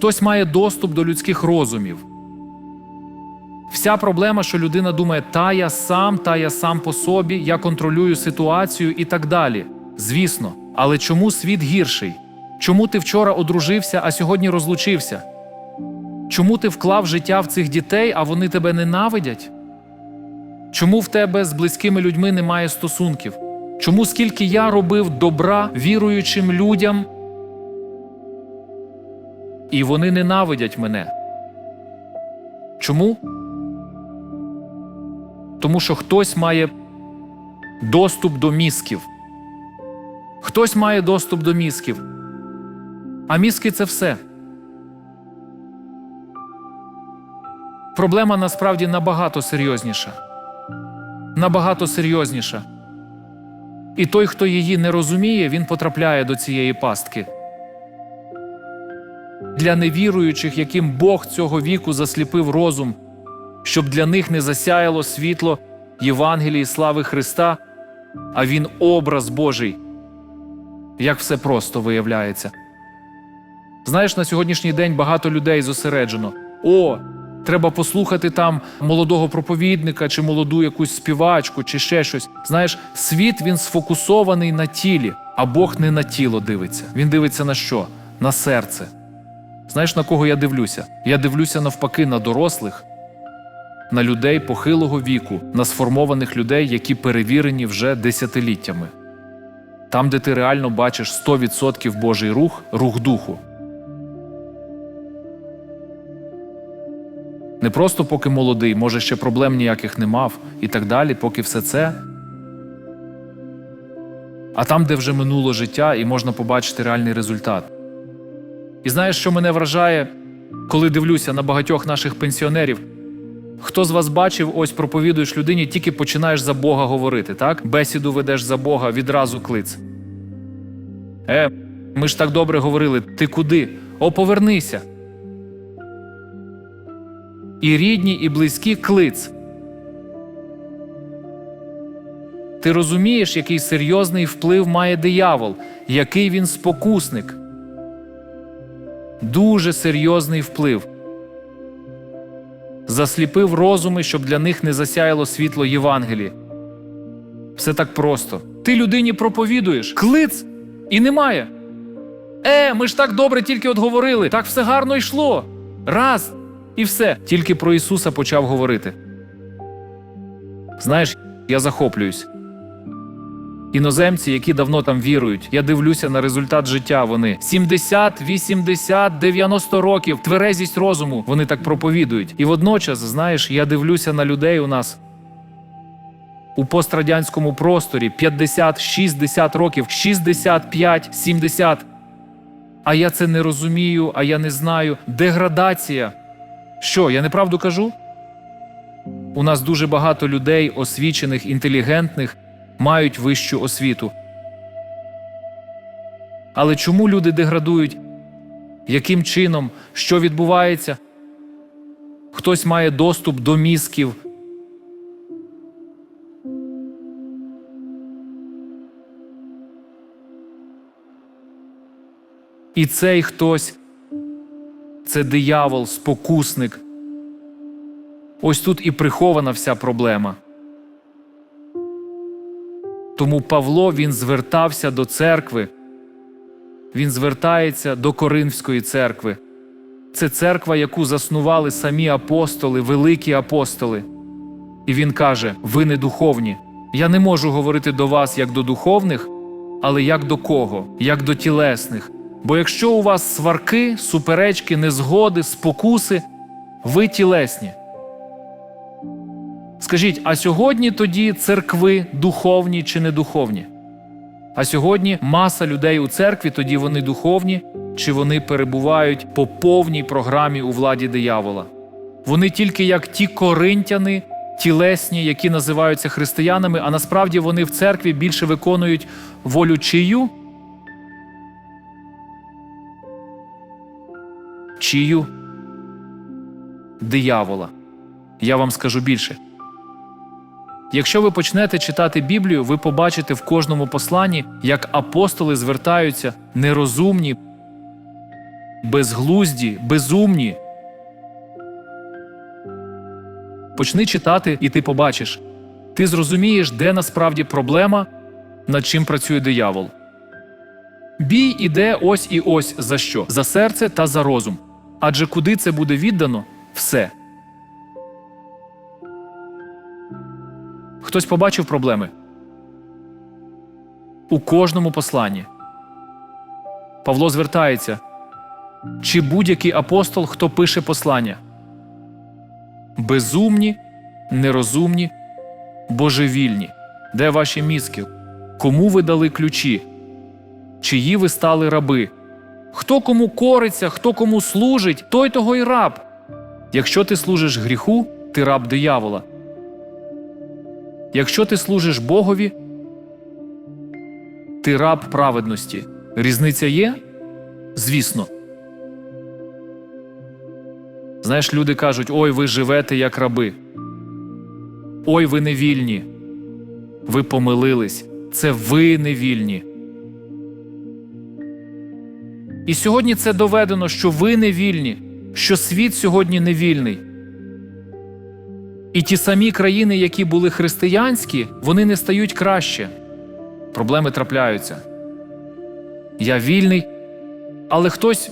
Хтось має доступ до людських розумів. Вся проблема, що людина думає, та я сам, та я сам по собі, я контролюю ситуацію і так далі. Звісно, але чому світ гірший? Чому ти вчора одружився, а сьогодні розлучився? Чому ти вклав життя в цих дітей, а вони тебе ненавидять? Чому в тебе з близькими людьми немає стосунків? Чому скільки я робив добра віруючим людям, і вони ненавидять мене? Чому? Тому що хтось має доступ до мізків. Хтось має доступ до мізків. А мізки це все. Проблема насправді набагато серйозніша. Набагато серйозніша. І той, хто її не розуміє, він потрапляє до цієї пастки. Для невіруючих, яким Бог цього віку засліпив розум, щоб для них не засяяло світло Євангелії слави Христа, а Він образ Божий. Як все просто виявляється. Знаєш, на сьогоднішній день багато людей зосереджено. О, треба послухати там молодого проповідника чи молоду якусь співачку, чи ще щось. Знаєш, світ він сфокусований на тілі, а Бог не на тіло дивиться. Він дивиться на що? На серце. Знаєш, на кого я дивлюся? Я дивлюся навпаки на дорослих, на людей похилого віку, на сформованих людей, які перевірені вже десятиліттями. Там, де ти реально бачиш 100% Божий рух, рух духу. Не просто поки молодий, може ще проблем ніяких не мав і так далі, поки все це. А там, де вже минуло життя, і можна побачити реальний результат. І знаєш, що мене вражає, коли дивлюся на багатьох наших пенсіонерів? Хто з вас бачив, ось проповідуєш людині, тільки починаєш за Бога говорити, так? Бесіду ведеш за Бога, відразу клиц. Е, ми ж так добре говорили, ти куди? О, повернися. І рідні, і близькі клиц. Ти розумієш, який серйозний вплив має диявол, який він спокусник. Дуже серйозний вплив. Засліпив розуми, щоб для них не засяяло світло Євангелії. Все так просто. Ти людині проповідуєш, клиц і немає. Е, ми ж так добре тільки от говорили, так все гарно йшло. Раз і все. Тільки про Ісуса почав говорити. Знаєш, я захоплююсь. Іноземці, які давно там вірують, я дивлюся на результат життя. Вони 70, 80, 90 років, тверезість розуму. Вони так проповідують. І водночас, знаєш, я дивлюся на людей у нас у пострадянському просторі 50, 60 років, 65, 70. А я це не розумію, а я не знаю. Деградація. Що, я неправду кажу? У нас дуже багато людей, освічених, інтелігентних, мають вищу освіту. Але чому люди деградують? Яким чином? Що відбувається? Хтось має доступ до мізків. І цей хтось це диявол, спокусник. Ось тут і прихована вся проблема. Тому Павло він звертався до церкви, він звертається до Коринфської церкви. Це церква, яку заснували самі апостоли, великі апостоли. І він каже: Ви не духовні. Я не можу говорити до вас як до духовних, але як до кого? Як до тілесних. Бо якщо у вас сварки, суперечки, незгоди, спокуси, ви тілесні. Скажіть, а сьогодні тоді церкви духовні чи не духовні? А сьогодні маса людей у церкві, тоді вони духовні, чи вони перебувають по повній програмі у владі диявола? Вони тільки як ті коринтяни, тілесні, які називаються християнами, а насправді вони в церкві більше виконують волю чию? Чию? Диявола. Я вам скажу більше. Якщо ви почнете читати Біблію, ви побачите в кожному посланні, як апостоли звертаються нерозумні, безглузді, безумні. Почни читати, і ти побачиш. Ти зрозумієш, де насправді проблема, над чим працює диявол. Бій іде ось і ось за що? За серце та за розум. Адже куди це буде віддано все. Хтось побачив проблеми? У кожному посланні. Павло звертається. Чи будь-який апостол, хто пише послання? Безумні, нерозумні, божевільні. Де ваші мізки? Кому ви дали ключі? Чиї ви стали раби? Хто кому кориться, хто кому служить, той того й раб. Якщо ти служиш гріху, ти раб диявола. Якщо ти служиш Богові, ти раб праведності. Різниця є? Звісно. Знаєш, люди кажуть: ой, ви живете як раби. Ой, ви не вільні. Ви помилились. Це ви не вільні. І сьогодні це доведено, що ви не вільні, що світ сьогодні не вільний. І ті самі країни, які були християнські, вони не стають краще. Проблеми трапляються. Я вільний, але хтось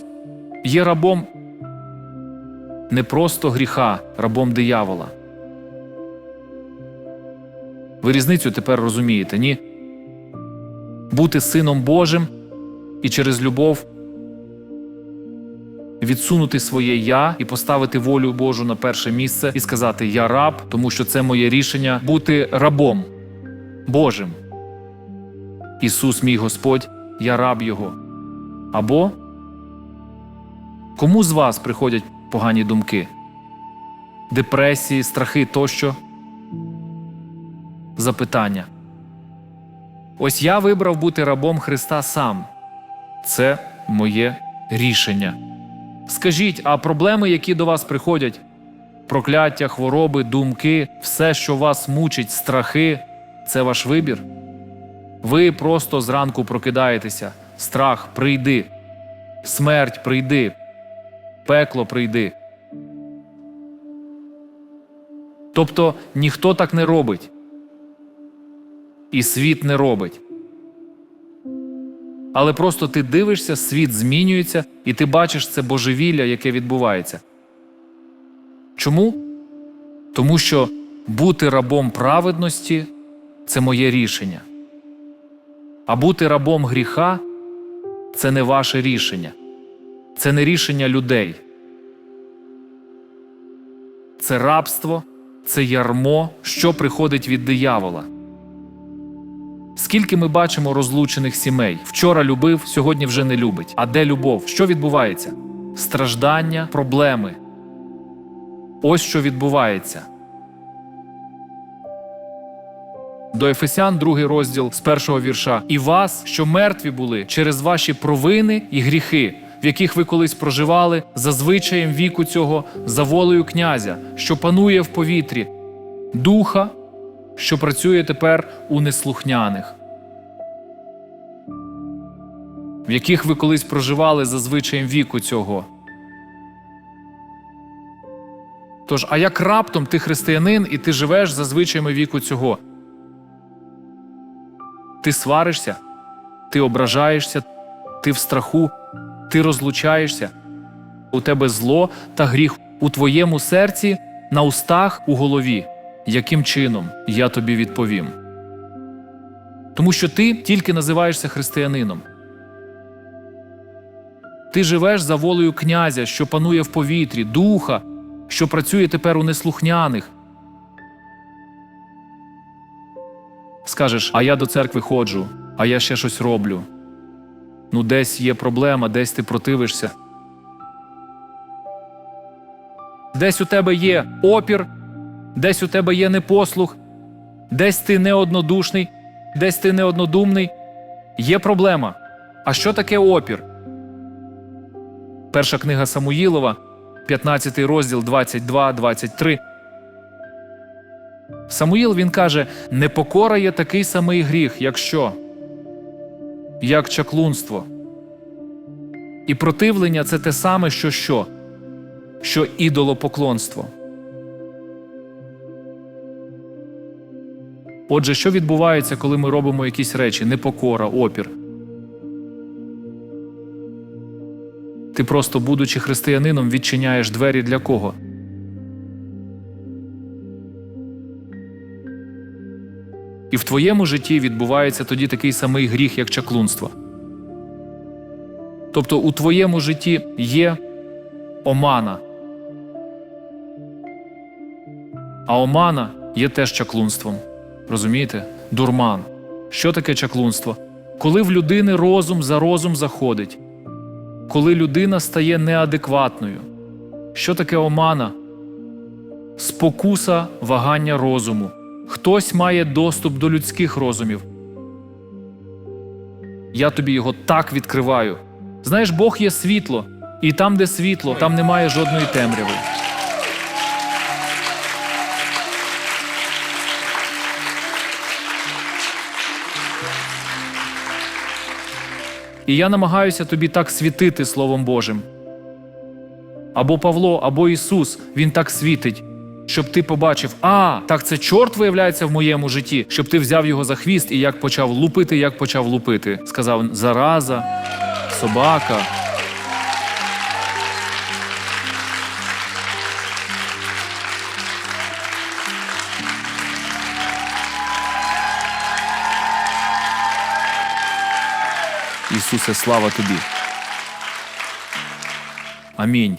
є рабом не просто гріха, рабом диявола. Ви різницю тепер розумієте, ні? Бути сином Божим і через любов відсунути своє я і поставити волю Божу на перше місце і сказати Я раб, тому що це моє рішення бути рабом Божим. Ісус, мій Господь, я раб Його. Або кому з вас приходять погані думки, депресії, страхи тощо? Запитання. Ось я вибрав бути рабом Христа сам. Це моє рішення. Скажіть, а проблеми, які до вас приходять, прокляття, хвороби, думки, все, що вас мучить, страхи це ваш вибір? Ви просто зранку прокидаєтеся, страх прийди, смерть прийди, пекло прийди. Тобто ніхто так не робить, і світ не робить. Але просто ти дивишся, світ змінюється, і ти бачиш це божевілля, яке відбувається. Чому? Тому що бути рабом праведності це моє рішення. А бути рабом гріха це не ваше рішення, це не рішення людей. Це рабство, це ярмо, що приходить від диявола. Скільки ми бачимо розлучених сімей? Вчора любив, сьогодні вже не любить. А де любов? Що відбувається? Страждання, проблеми. Ось що відбувається. До Ефесян, другий розділ з першого вірша. І вас, що мертві були через ваші провини і гріхи, в яких ви колись проживали, за звичаєм віку цього, за волею князя, що панує в повітрі, духа, що працює тепер у неслухняних, в яких ви колись проживали за звичаєм віку цього. Тож, а як раптом ти християнин і ти живеш за звичаями віку цього? Ти сваришся, ти ображаєшся, ти в страху, ти розлучаєшся, у тебе зло та гріх у твоєму серці, на устах, у голові. Яким чином я тобі відповім? Тому що ти тільки називаєшся християнином. Ти живеш за волею князя, що панує в повітрі, духа, що працює тепер у неслухняних. Скажеш, а я до церкви ходжу, а я ще щось роблю. Ну, десь є проблема, десь ти противишся. Десь у тебе є опір, десь у тебе є непослух, десь ти неоднодушний, десь ти неоднодумний. Є проблема. А що таке опір? Перша книга Самуїлова, 15 розділ 22-23. Самуїл він каже: непокора є такий самий гріх, як що? Як чаклунство. І противлення це те саме, що що? Що ідолопоклонство. Отже, що відбувається, коли ми робимо якісь речі, непокора, опір? Ти просто, будучи християнином, відчиняєш двері для кого? І в твоєму житті відбувається тоді такий самий гріх, як чаклунство. Тобто у твоєму житті є омана. А омана є теж чаклунством. Розумієте? Дурман. Що таке чаклунство? Коли в людини розум за розум заходить, коли людина стає неадекватною. Що таке омана? Спокуса вагання розуму. Хтось має доступ до людських розумів. Я тобі його так відкриваю. Знаєш, Бог є світло, і там, де світло, там немає жодної темряви. І я намагаюся тобі так світити Словом Божим. Або Павло, або Ісус, Він так світить, щоб ти побачив, а, так це чорт виявляється в моєму житті, щоб ти взяв його за хвіст і як почав лупити, як почав лупити. Сказав зараза, собака. Ісусе, слава тобі. Амінь.